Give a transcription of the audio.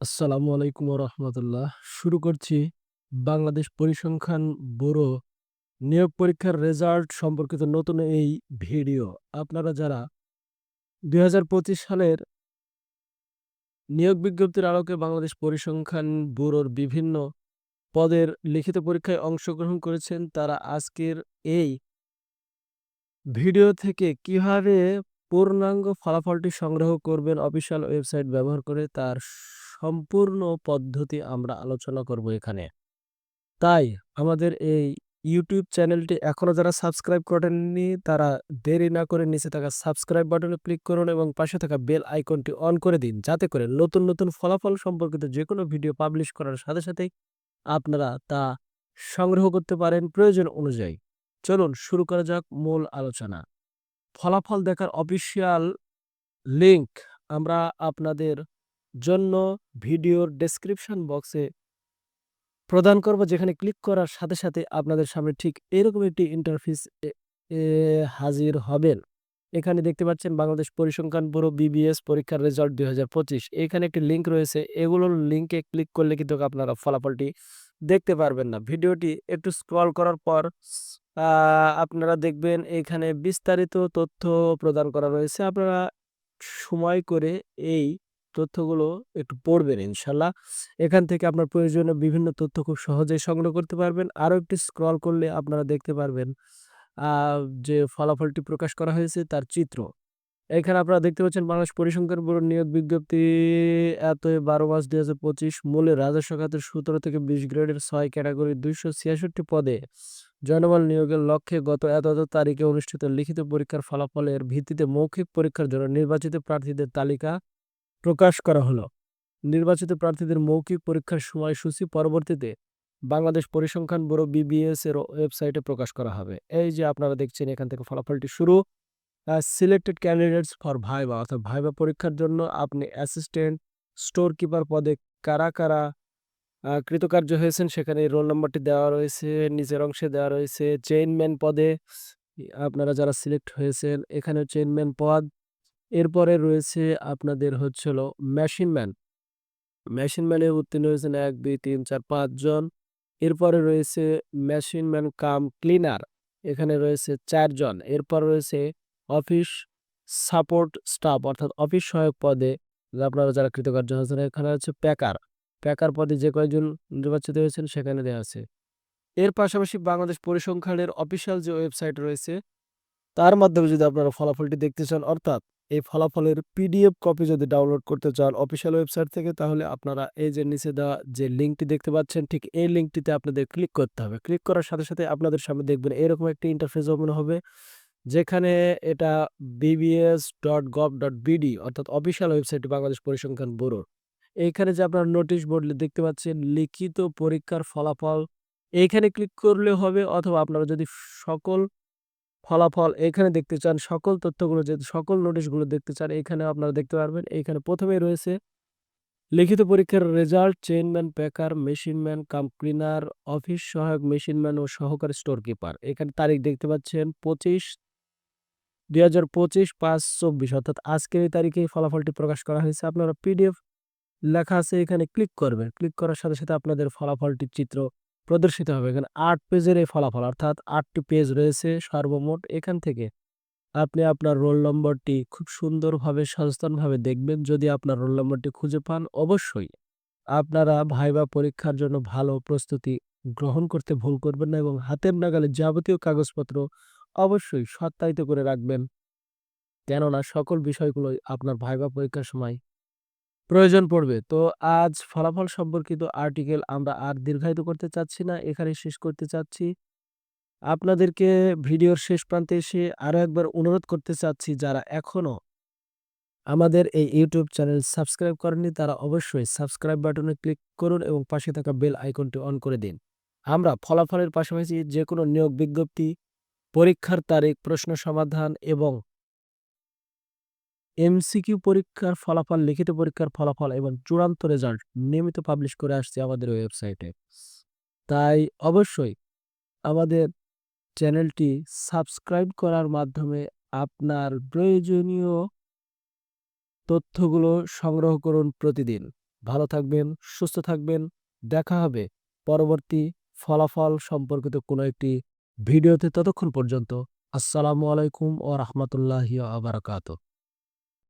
আসসালামু আলাইকুম রহমতুল্লাহ শুরু করছি বাংলাদেশ পরিসংখ্যান ব্যুরো নিয়োগ পরীক্ষার রেজাল্ট সম্পর্কিত নতুন এই ভিডিও। আপনারা যারা দু হাজার পঁচিশ সালের নিয়োগ বিজ্ঞপ্তির আলোকে বাংলাদেশ পরিসংখ্যান ব্যুরোর বিভিন্ন পদের লিখিত পরীক্ষায় অংশগ্রহণ করেছেন, তারা আজকের এই ভিডিও থেকে কীভাবে পূর্ণাঙ্গ ফলাফলটি সংগ্রহ করবেন, অফিসিয়াল ওয়েবসাইট ব্যবহার করে তার সম্পূর্ণ পদ্ধতি আমরা আলোচনা করব এখানে। তাই আমাদের এই ইউটিউব চ্যানেলটি এখনও যারা সাবস্ক্রাইব করেননি, তারা দেরি না করে নিচে থাকা সাবস্ক্রাইব বাটনে ক্লিক করুন এবং পাশে থাকা বেল আইকনটি অন করে দিন, যাতে করে নতুন নতুন ফলাফল সম্পর্কিত যে কোনো ভিডিও পাবলিশ করার সাথে সাথেই আপনারা তা সংগ্রহ করতে পারেন প্রয়োজন অনুযায়ী। চলুন শুরু করা যাক মূল আলোচনা। ফলাফল দেখার অফিসিয়াল লিংক আমরা আপনাদের জন্য ভিডিওর ডেসক্রিপশন বক্সে প্রদান করব, যেখানে ক্লিক করার সাথে সাথে আপনাদের সামনে ঠিক এরকম একটি ইন্টারফেস হাজির হবেন। এখানে দেখতে পাচ্ছেন বাংলাদেশ পরিসংখ্যান ব্যুরো বিবিএস পরীক্ষার রেজাল্ট দুই এখানে একটি লিঙ্ক রয়েছে। এগুলোর লিঙ্কে ক্লিক করলে কিন্তু আপনারা ফলাফলটি দেখতে পারবেন না। ভিডিওটি একটু স্ক্রল করার পর আপনারা দেখবেন এখানে বিস্তারিত তথ্য প্রদান করা রয়েছে। আপনারা সময় করে এই তথ্যগুলো একটু পড়বেন ইনশাল্লাহ। এখান থেকে আপনার প্রয়োজনীয় বিভিন্ন তথ্য খুব সহজেই সংগ্রহ করতে পারবেন। আরও একটি স্ক্রল করলে আপনারা দেখতে পারবেন যে ফলাফলটি প্রকাশ করা হয়েছে তার চিত্র। এখানে আপনারা দেখতে পাচ্ছেন বাংলাদেশ পরিসংখ্যান ব্যুরোর নিয়োগ বিজ্ঞপ্তি এত বারো মাস দুই হাজার পঁচিশ মূলে রাজস্ব খাতের সতেরো থেকে বিশ গ্রেডের ছয় ক্যাটাগরি দুইশো ছিয়াষট্টি পদে জনবল নিয়োগের লক্ষ্যে গত এত এত তারিখে অনুষ্ঠিত লিখিত পরীক্ষার ফলাফলের ভিত্তিতে মৌখিক পরীক্ষার জন্য নির্বাচিত প্রার্থীদের তালিকা প্রকাশ করা হলো। নির্বাচিত প্রার্থীদের মৌখিক পরীক্ষার সময়সূচি পরবর্তীতে বাংলাদেশ পরিসংখ্যান ব্যুরো বিবিএস এর ওয়েবসাইটে প্রকাশ করা হবে। এই যে আপনারা দেখছেন এখান থেকে ফলাফলটি শুরু। সিলেক্টেড ক্যান্ডিডেটস ফর ভাইবা অর্থাৎ ভাইবা পরীক্ষার জন্য আপনি অ্যাসিস্ট্যান্ট স্টোর কিপার পদে কারা কারা কৃতকার্য হয়েছেন সেখানে রোল নম্বরটি দেওয়া রয়েছে, নিজের অংশে দেওয়া রয়েছে চেইনম্যান পদে, আপনারা যারা সিলেক্ট হয়েছেন এখানে চেইনম্যান পদ। এরপরে রয়েছে আপনাদের হচ্ছিল মেশিনম্যান মেশিনম্যানে উত্তীর্ণ হয়েছেন এক, দুই, তিন, চার পাঁচজন এরপরে রয়েছে মেশিনম্যান কাম ক্লিনার এখানে রয়েছে চারজন এরপর রয়েছে অফিস সাপোর্ট স্টাফ অর্থাৎ অফিস সহায়ক পদে আপনারা যারা কৃতকার্য হয়েছেন, এখানে হচ্ছে প্যাকার প্যাকার পদে যে কয়েকজন নির্বাচিত হয়েছেন, সেখানে দেওয়া আছে। এর পাশাপাশি বাংলাদেশ পরিসংখ্যানের অফিসিয়াল যে ওয়েবসাইট রয়েছে, তার মাধ্যমে যদি আপনারা ফলাফলটি দেখতে চান, অর্থাৎ এই ফলাফলের পিডিএফ কপি যদি ডাউনলোড করতে চান অফিসিয়াল ওয়েবসাইট থেকে, তাহলে আপনারা এই যে নিচে দেওয়া যে লিঙ্কটি দেখতে পাচ্ছেন, ঠিক এই লিঙ্কটিতে আপনাদের ক্লিক করতে হবে। ক্লিক করার সাথে সাথে আপনাদের সামনে দেখবেন এরকম একটি ইন্টারফেস ওপেন হবে, যেখানে এটা BBS dot gov dot BD অর্থাৎ অফিসিয়াল ওয়েবসাইট বাংলাদেশ পরিসংখ্যান ব্যুরোর। এইখানে যে আপনার নোটিশ বোর্ড দেখতে পাচ্ছেন, লিখিত পরীক্ষার ফলাফল। এইখানে ক্লিক করলে হবে, অথবা আপনারা যদি সকল ফলাফল এখানে দেখতে চান, সকল তথ্যগুলো যে, সকল নোটিশগুলো দেখতে চান এখানে আপনারা দেখতে পারবেন। এখানে প্রথমেই রয়েছে, লিখিত পরীক্ষার result chainman packer machineman cum cleaner office সহায়ক মেশিনম্যান ও সহকারী স্টোর কিপার এখানে তারিখ দেখতে পাচ্ছেন, পঁচিশ দুই হাজার পঁচিশ, পাঁচ চব্বিশ। অর্থাৎ আজকের এই তারিখে ফলাফলটি প্রকাশ করা হয়েছে। আপনারা পিডিএফ লেখা আছে, এখানে ক্লিক করবেন। ক্লিক করার সাথে সাথে আপনাদের ফলাফলটির চিত্র প্রদর্শিত হবে। এখানে আট পেজের এই ফলাফল, অর্থাৎ আটটি পেজ রয়েছে সর্বমোট এখান থেকে। আপনি আপনার রোল নম্বরটি খুব সুন্দরভাবে, সচেতনভাবে দেখবেন। যদি আপনার রোল নম্বরটি খুঁজে পান, অবশ্যই আপনারা ভাইবা পরীক্ষার জন্য ভালো প্রস্তুতি গ্রহণ করতে ভুল করবেন না এবং হাতের নাগালে যাবতীয় কাগজপত্র অবশ্যই সত্যায়িত করে রাখবেন। কেননা সকল বিষয়গুলোই আপনার ভাইবা পরীক্ষার সময় প্রয়োজন পড়বে। তো আজ ফলাফল সম্পর্কিত আর্টিকেল আমরা আর দীর্ঘায়িত করতে চাচ্ছি না এখানে শেষ করতে চাচ্ছি। আপনাদেরকে ভিডিওর শেষ প্রান্তে এসে আরও একবার অনুরোধ করতে চাচ্ছি, যারা এখনও আমাদের এই ইউটিউব চ্যানেল সাবস্ক্রাইব করেননি, তারা অবশ্যই সাবস্ক্রাইব বাটনে ক্লিক করুন এবং পাশে থাকা বেল আইকনটি অন করে দিন। আমরা ফলাফলের পাশাপাশি যে কোনো নিয়োগ বিজ্ঞপ্তি, পরীক্ষার তারিখ, প্রশ্ন সমাধান এবং এমসিকিউ পরীক্ষার ফলাফল লিখিত পরীক্ষার ফলাফল এবং চূড়ান্ত রেজাল্ট নিয়মিত পাবলিশ করে আসছে আমাদের ওয়েবসাইটে তাই অবশ্যই আমাদের চ্যানেলটি সাবস্ক্রাইব করার মাধ্যমে আপনার প্রয়োজনীয় তথ্যগুলো সংগ্রহ করুন প্রতিদিন ভালো থাকবেন, সুস্থ থাকবেন। দেখা হবে পরবর্তী ফলাফল সম্পর্কিত কোনো একটি ভিডিওতে। ততক্ষণ পর্যন্ত আসসালামু আলাইকুম ওয়া রাহমাতুল্লাহি ওয়া বারাকাতুহু।